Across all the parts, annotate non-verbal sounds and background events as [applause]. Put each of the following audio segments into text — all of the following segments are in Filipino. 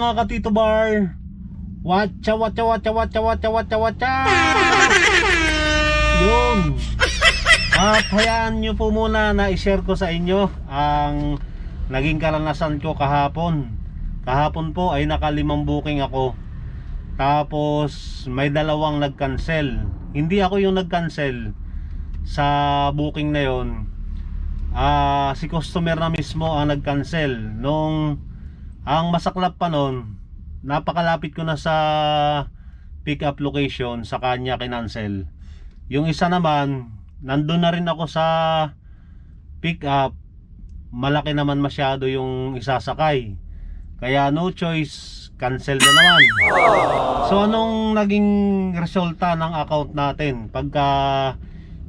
mga katito bar? Watcha, watcha, watcha, watcha, watcha, watcha, watcha. [laughs] Yun. At hayaan nyo po muna na i-share ko sa inyo ang naging karanasan ko kahapon. Kahapon po ay nakalimang booking ako. Tapos may dalawang nag-cancel. Hindi ako yung nag-cancel sa booking na yon. Ah, si customer na mismo ang nag-cancel. Nung ang masaklap pa nun, napakalapit ko na sa pick up location sa kanya kinancel. Yung isa naman, nandun na rin ako sa pick up. Malaki naman masyado yung isasakay. Kaya no choice, cancel na naman. So anong naging resulta ng account natin pagka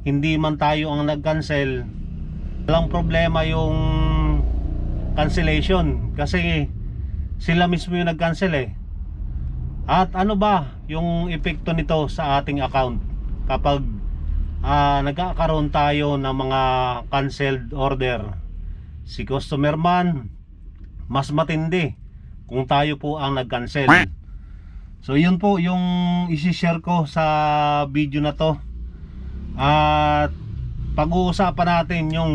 hindi man tayo ang nag-cancel? Walang problema yung cancellation kasi sila mismo yung nag-cancel eh. At ano ba yung epekto nito sa ating account kapag ah, nagkakaroon tayo ng mga canceled order? Si customer man mas matindi kung tayo po ang nag-cancel. So yun po yung isi-share ko sa video na to. At pag-uusapan natin yung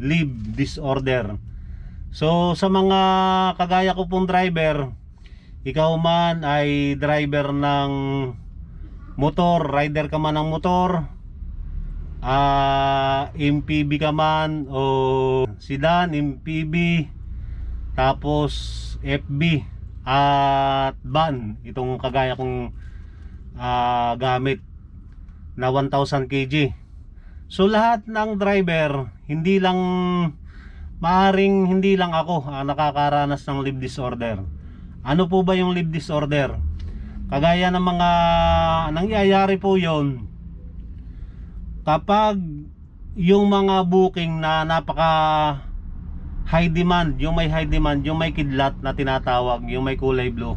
leave disorder. So sa mga kagaya ko pong driver, ikaw man ay driver ng motor, rider ka man ng motor, ah MPB ka man o sedan, MPB, tapos FB at van, itong kagaya kong ah, gamit na 1000 kg. So lahat ng driver, hindi lang maaring hindi lang ako ang nakakaranas ng leave disorder. Ano po ba yung leave disorder? Kagaya ng mga nangyayari po yon kapag yung mga booking na napaka high demand, yung may high demand, yung may kidlat na tinatawag, yung may kulay blue.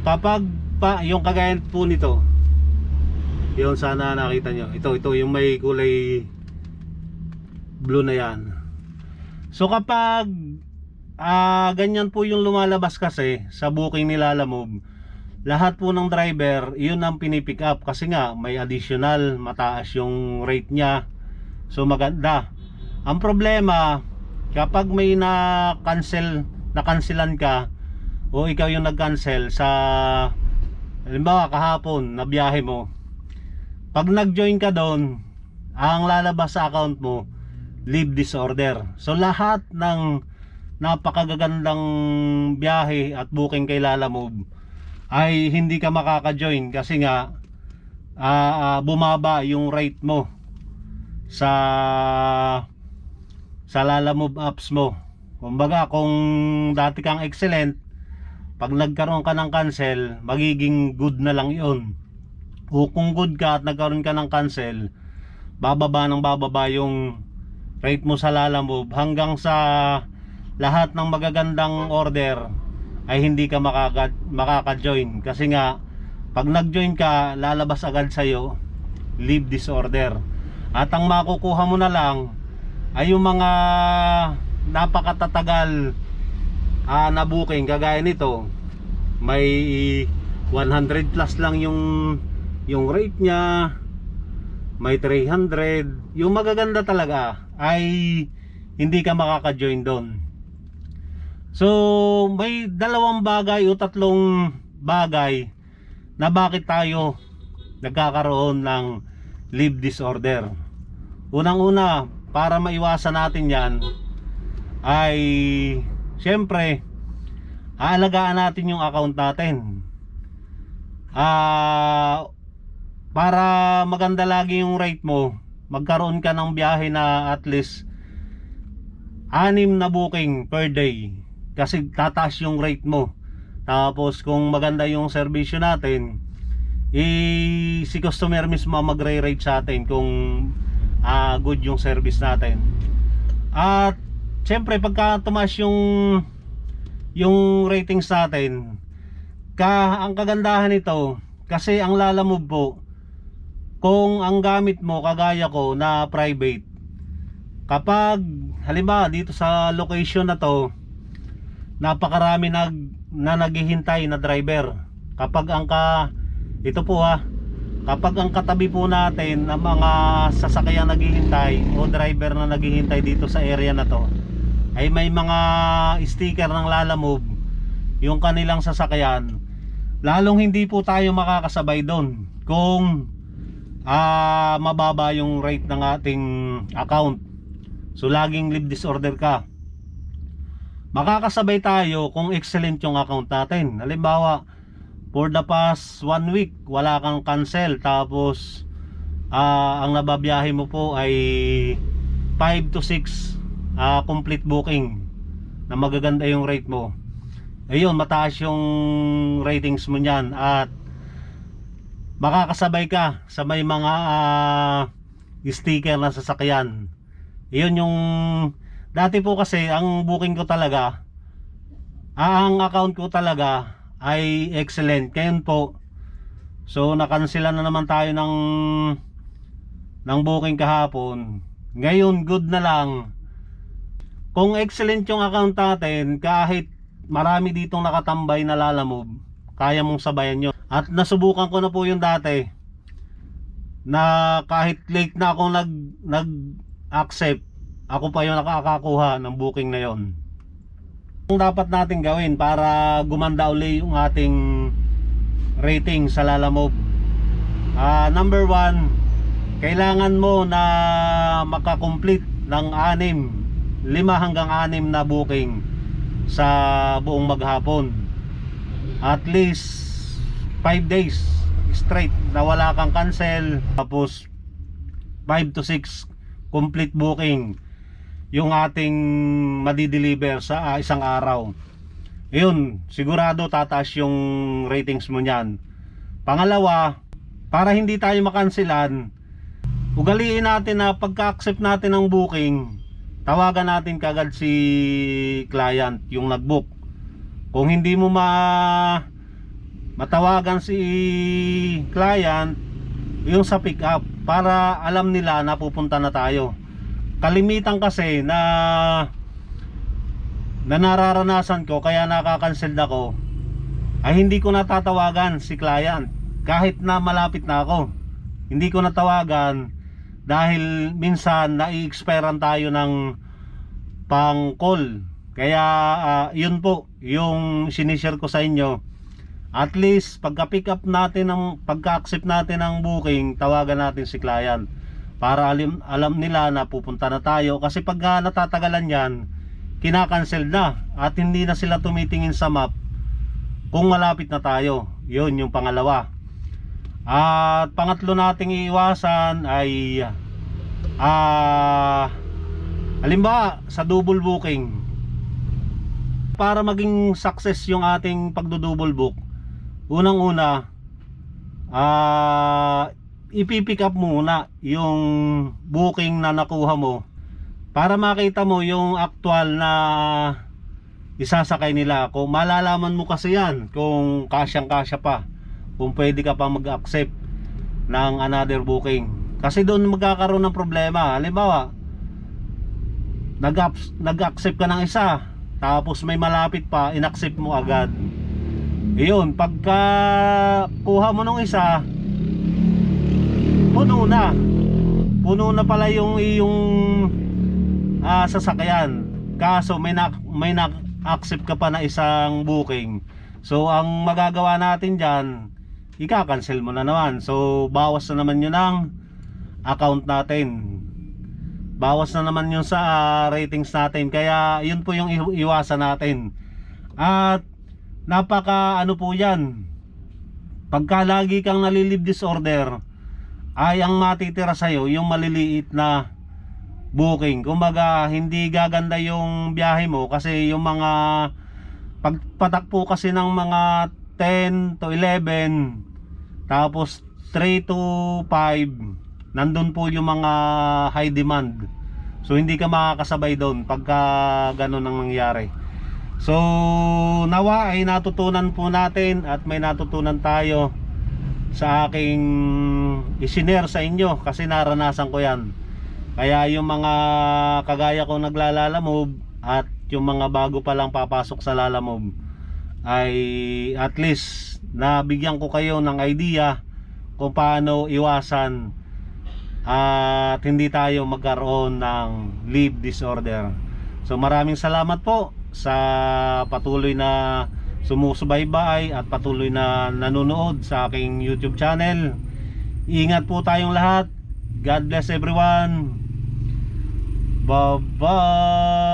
Kapag pa, yung kagaya po nito, yun sana nakita nyo. Ito, ito yung may kulay blue na yan. So kapag ah ganyan po yung lumalabas kasi sa booking ni Lalamove, lahat po ng driver, yun ang pinipick up kasi nga may additional, mataas yung rate niya. So maganda. Ang problema, kapag may na-cancel, na-cancelan ka o ikaw yung nag-cancel sa halimbawa kahapon na biyahe mo, pag nag-join ka doon, ang lalabas sa account mo, leave disorder. So lahat ng napakagagandang biyahe at booking kay Lalamove ay hindi ka makaka-join kasi nga ah, bumaba yung rate mo sa sa Lalamove apps mo. Kumbaga kung dati kang excellent, pag nagkaroon ka ng cancel, magiging good na lang 'yon. O kung good ka at nagkaroon ka ng cancel, bababa ng bababa yung rate mo sa Lalamove. Hanggang sa lahat ng magagandang order ay hindi ka makaka, makaka-join. Kasi nga pag nag-join ka lalabas agad sa'yo leave disorder at ang makukuha mo na lang ay yung mga napakatatagal ah, na booking. Kagaya nito may 100 plus lang yung yung rate niya may 300 yung magaganda talaga ay hindi ka makaka-join doon. So may dalawang bagay o tatlong bagay na bakit tayo nagkakaroon ng leave disorder. Unang una para maiwasan natin yan ay syempre aalagaan natin yung account natin. Ah para maganda lagi yung rate mo magkaroon ka ng biyahe na at least anim na booking per day. Kasi tataas yung rate mo. Tapos kung maganda yung serbisyo natin eh, si customer mismo magre-rate sa atin kung ah, good yung service natin. At syempre pagka tumaas yung yung ratings natin ka ang kagandahan nito kasi ang lalamove po kung ang gamit mo kagaya ko na private kapag halimbawa dito sa location na to napakarami nag na naghihintay na driver. Kapag ang ka ito po ha, kapag ang katabi po natin ng mga sasakyan naghihintay o driver na naghihintay dito sa area na to ay may mga sticker ng Lalamove yung kanilang sasakyan lalong hindi po tayo makakasabay doon kung ah mababa yung rate ng ating account. So laging leave disorder ka. Makakasabay tayo kung excellent yung account natin. Halimbawa for the past one week wala kang cancel. Tapos ah ang nababiyahe mo po ay 5 to 6 ah, complete booking na magaganda yung rate mo. Ayun mataas yung ratings mo niyan at makakasabay ka sa may mga ah, sticker na sasakyan. Yun yung dati po kasi ang booking ko talaga ah, ang account ko talaga ay excellent. Ngayon po so nakansela na naman tayo ng ng booking kahapon. Ngayon good na lang. Kung excellent yung account natin kahit marami ditong nakatambay na lalamove kaya mong sabayan nyo at nasubukan ko na po yung dati na kahit late na ako nag nag accept ako pa yung nakakakuha ng booking na yon ang dapat natin gawin para gumanda uli yung ating rating sa lalamove Ah, number one kailangan mo na makakomplete ng anim lima hanggang anim na booking sa buong maghapon. At least 5 days straight na wala kang cancel. Tapos 5 to 6 complete booking yung ating madideliver sa ah, isang araw. Yun sigurado tataas yung ratings mo niyan. Pangalawa para hindi tayo makansilan ugaliin natin na pagka-accept natin ng booking tawagan natin kagad si client yung nagbook. Kung hindi mo ma matawagan si client yung sa pick up para alam nila na pupunta na tayo. Kalimitan kasi na na nararanasan ko kaya nakakancel ako ay hindi ko natatawagan si client. Kahit na malapit na ako hindi ko natawagan dahil minsan nai-expirean tayo ng pang call kaya ah, yun po yung sinishare ko sa inyo at least pagka pick up natin ng pagka accept natin ng booking tawagan natin si client. Para alam, alam nila na pupunta na tayo. Kasi pagka natatagalan yan kinakancel na. At hindi na sila tumitingin sa map kung malapit na tayo. Yun yung pangalawa. At pangatlo nating iiwasan ay ah halimbawa sa double booking. Para maging success yung ating pagdo-double book unang una ah ipipick up muna yung booking na nakuha mo para makita mo yung actual na isasakay nila. Kung malalaman mo kasi yan kung kasyang kasya pa kung pwede ka pa mag-accept ng another booking. Kasi doon magkakaroon ng problema. Halimbawa nag- nag-accept ka ng isa tapos may malapit pa inaccept mo agad iyon pagka kuha mo nung isa puno na. Puno na pala yung yung ah, sasakyan. Kaso may na, may na accept ka pa na isang booking. So ang magagawa natin dyan ika-cancel mo na naman. So bawas na naman yun ang account natin. Bawas na naman yun sa ah, ratings natin. Kaya yun po yung iwasan natin. At napaka ano po yan? Pagka lagi kang nalilib disorder ay ang matitira sa'yo yung maliliit na booking. Kumbaga hindi gaganda yung biyahe mo kasi yung mga pagpatakpo kasi ng mga 10 to 11 tapos 3 to 5 nandun po yung mga high demand. So hindi ka makakasabay doon pagka ganun ang nangyari so nawa ay natutunan po natin at may natutunan tayo sa aking isinare sa inyo kasi naranasan ko yan kaya yung mga kagaya ko naglalalamove at yung mga bago pa lang papasok sa lalamove ay at least nabigyan ko kayo ng idea kung paano iwasan at hindi tayo magkaroon ng leave disorder. So maraming salamat po sa patuloy na sumusubaybay at patuloy na nanonood sa aking YouTube channel. Ingat po tayong lahat. God bless everyone. Bye-bye.